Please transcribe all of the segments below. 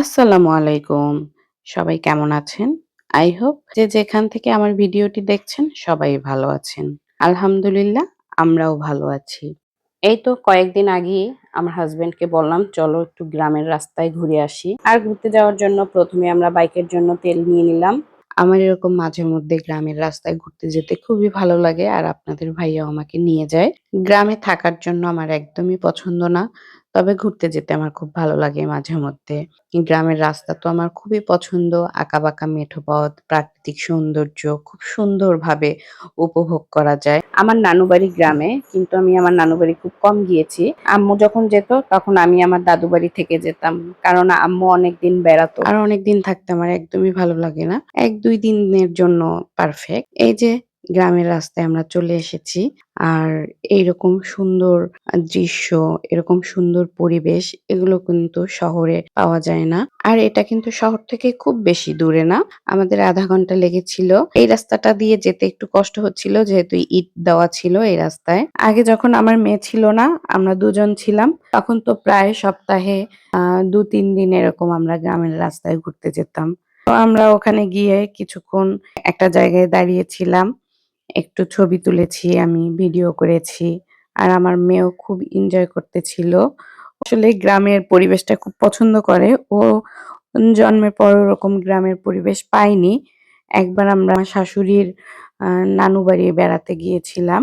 আসসালামু আলাইকুম। সবাই কেমন আছেন? আই হোপ যে যেখান থেকে আমার ভিডিওটি দেখছেন সবাই ভালো আছেন। আলহামদুলিল্লাহ, আমরাও ভালো আছি। এই তো কয়েকদিন আগেই আমার হাসব্যান্ডকে বললাম, চলো একটু গ্রামের রাস্তায় ঘুরে আসি। আর ঘুরতে যাওয়ার জন্য প্রথমে আমরা বাইকের জন্য তেল নিয়ে নিলাম। আমার এরকম মাঝে মধ্যে গ্রামের রাস্তায় ঘুরতে যেতে খুবই ভালো লাগে, আর আপনাদের ভাইয়াও আমাকে নিয়ে যায়। গ্রামে থাকার জন্য আমার একদমই পছন্দ না। তবে ঘুরতে যেতে আমার খুব ভালো লাগে মাঝে মধ্যে। গ্রামের রাস্তা তো আমার খুবই পছন্দ। আঁকাবাঁকা মেঠো পথ, প্রাকৃতিক সৌন্দর্য খুব সুন্দরভাবে উপভোগ করা যায়। আমার নানু বাড়ি গ্রামে কিন্তু আমি আমার নানু বাড়ি খুব কম গিয়েছি। আম্মু যখন যেত তখন আমি আমার দাদু বাড়ি থেকে যেতাম। কারণ আম্মু অনেকদিন বেড়াতো। আর অনেকদিন থাকতে আমার একদমই ভালো লাগে না। ১-২ দিনের জন্য পারফেক্ট। এই যে গ্রামের রাস্তায় আমরা চলে এসেছি। আর এইরকম সুন্দর দৃশ্য, এরকম সুন্দর পরিবেশ এগুলো কিন্তু শহরে পাওয়া যায় না। আর এটা কিন্তু শহর থেকে খুব বেশি দূরে না। আমাদের আধা ঘণ্টা লেগেছিল। এই রাস্তাটা দিয়ে যেতে একটু কষ্ট হচ্ছিল যেহেতু ইট দেওয়া ছিল এই রাস্তায়। আগে যখন আমার মেয়ে ছিল না, আমরা দুজন ছিলাম। তখন তো প্রায় সপ্তাহে আ ২-৩ দিন এরকম আমরা গ্রামের রাস্তায় ঘুরতে যেতাম। তো আমরা ওখানে গিয়ে কিছুক্ষণ একটা জায়গায় দাঁড়িয়েছিলাম। একটু ছবি তুলেছি আমি, ভিডিও করেছি। আর আমার মেয়েও খুব এনজয় করতেছিল। আসলে গ্রামের পরিবেশটা খুব পছন্দ করে। ও জন্মের পর ওরকম গ্রামের পরিবেশ পায়নি। একবার আমরা শাশুড়ির নানু বাড়ি বেড়াতে গিয়েছিলাম।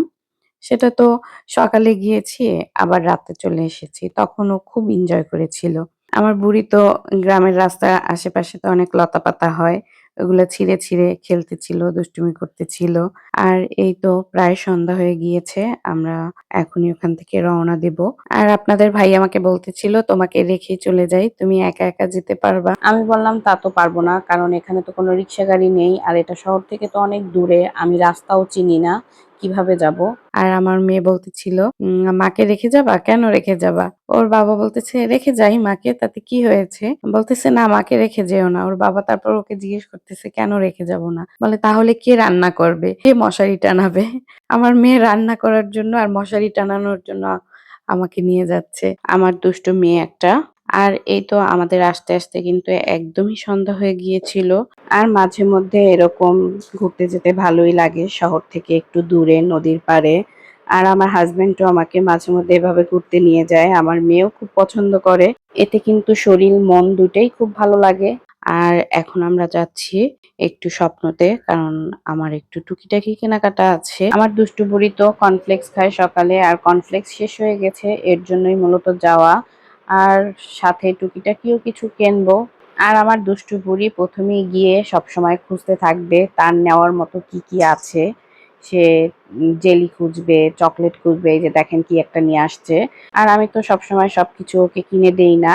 সেটা তো সকালে গিয়েছি আবার রাতে চলে এসেছি। তখন ও খুব এনজয় করেছিল। আমার বুড়ি তো গ্রামের রাস্তার আশেপাশে তো অনেক লতাপাতা হয়। ওগুলা ছিঁড়ে, ছিঁড়ে খেলতেছিল, দুষ্টুমি করতেছিল। আর এই তো প্রায় সন্ধ্যা হয়ে গিয়েছে। আমরা এখনই ওখান থেকে রওনা দেব আর আপনাদের ভাই আমাকে বলতেছিল তোমাকে রেখে চলে যাই। তুমি একা, একা যেতে পারবা? আমি বললাম তা তো পারব না। কারণ এখানে তো কোনো রিক্সা গাড়ি নেই। আর এটা শহর থেকে তো অনেক দূরে। আমি রাস্তাও চিনি না। কীভাবে যাব? আর আমার মেয়ে বলতেছিল মাকে রেখে যাবা? কেন রেখে যাবা? ওর বাবা বলতেছে, রেখে যাই মাকে, তাতে কি হয়েছে? বলতেছে, না, মাকে রেখে যেও না। ওর বাবা তারপর ওকে জিজ্ঞেস করতেছে, কেন রেখে যাব না? বলে, তাহলে কে রান্না করবে? কে মশারি টানাবে? আমার মেয়ে রান্না করার জন্য আর মশারি টানানোর জন্য আমাকে নিয়ে যাচ্ছে। আমার দুষ্টু মেয়ে একটা। আর এই তো আমাদের আস্তে আস্তে কিন্তু একদমই সন্ধ্যা হয়ে গিয়েছিল। আর মাঝে মধ্যে এরকম ঘুরতে যেতে ভালোই লাগে, শহর থেকে একটু দূরে, নদীর পাড়ে। আর আমার হাসব্যান্ডও আমাকে মাঝে মধ্যে এভাবে ঘুরতে নিয়ে যায়। আমার মেয়েও খুব পছন্দ করে। এতে কিন্তু শরীর, মন দুইটাই খুব ভালো লাগে। আর এখন আমরা যাচ্ছি একটু স্বপ্নতে, কারণ আমার একটু টুকিটাকি কেনাকাটা আছে। আমার দুষ্টু বুড়ি তো কনফ্লেক্স খায় সকালে, আর কর্নফ্লেক্স শেষ হয়ে গেছে, এর জন্যই মূলত যাওয়া। আর সাথে টুকিটাকিও কিছু কিনবো। আর আমার দুষ্টু বুড়ি প্রথমেই গিয়ে সবসময় খুঁজতে থাকবে তার নেওয়ার মতো কি, কি আছে। সে জেলি খুঁজবে, চকলেট খুঁজবে এই যে দেখেন কি একটা নিয়ে আসছে। আর আমি তো সবসময় সব কিছু ওকে কিনে দেই না।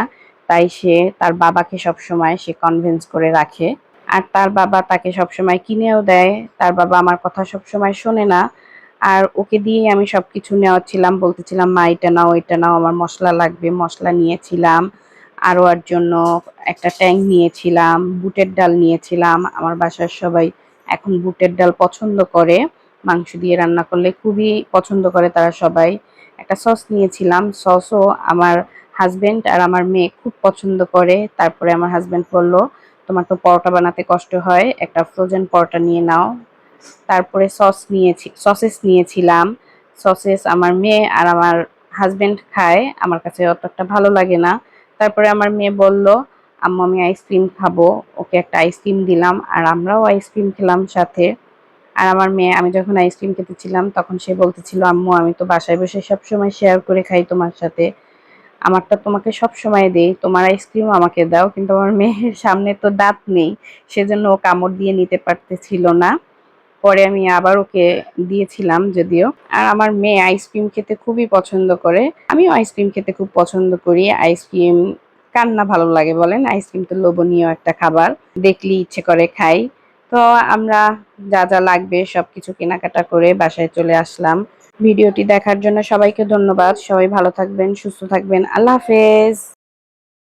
তাই সে তার বাবাকে সবসময় সে কনভিন্স করে রাখে। আর তার বাবা তাকে সবসময় কিনেও দেয়। তার বাবা আমার কথা সবসময় শোনে না। আর ওকে দিয়েই আমি সব সবকিছু নেওয়াচ্ছিলাম। বলতেছিলাম মা এটা নাও, এটা নাও আমার মশলা লাগবে। মশলা নিয়েছিলাম। আর জন্য একটা ট্যাংক নিয়েছিলাম, বুটের ডাল নিয়েছিলাম। আমার বাসার সবাই এখন বুটের ডাল পছন্দ করে। মাংস দিয়ে রান্না করলে খুবই পছন্দ করে তারা সবাই। একটা সস নিয়েছিলাম। সসও আমার হাসব্যান্ড আর আমার মেয়ে খুব পছন্দ করে। তারপরে আমার হাজব্যান্ড বলল, তোমার তো পরোটা বানাতে কষ্ট হয়। একটা ফ্রোজেন পরোটা নিয়ে নাও। তারপরে সস নিয়েছি সসেস নিয়েছিলাম। সসেস আমার মেয়ে আর আমার হাসব্যান্ড খায়। আমার কাছে অত একটা ভালো লাগে না। তারপরে আমার মেয়ে বলল, আম্মু আমি আইসক্রিম খাব। ওকে একটা আইসক্রিম দিলাম আর আমরাও আইসক্রিম খেলাম সাথে। আর আমার মেয়ে আমি যখন আইসক্রিম খেতেছিলাম তখন সে বলতেছিল আম্মু আমি তো বাসায় বসে সবসময় শেয়ার করে খাই তোমার সাথে। আমারটা তোমাকে সবসময় দেই। তোমার আইসক্রিম আমাকে দাও। কিন্তু আমার মেয়ের সামনে তো দাঁত নেই। সেজন্য ও কামড় দিয়ে নিতে পারতেছিল না। পরে আমি আবার ওকে দিয়েছিলাম যদিও। আর আমার মেয়ে আইসক্রিম খেতে খুবই পছন্দ করে। আমিও আইসক্রিম খেতে খুব পছন্দ করি। আইসক্রিম কার না ভালো লাগে বলেন? আইসক্রিম তো লোভনীয় একটা খাবার। দেখলেই ইচ্ছে করে খাই। তো আমরা যা, যা লাগবে সবকিছু কেনাকাটা করে বাসায় চলে আসলাম। ভিডিওটি দেখার জন্য সবাইকে ধন্যবাদ। সবাই ভালো থাকবেন, সুস্থ থাকবেন। আল্লাহ হাফেজ।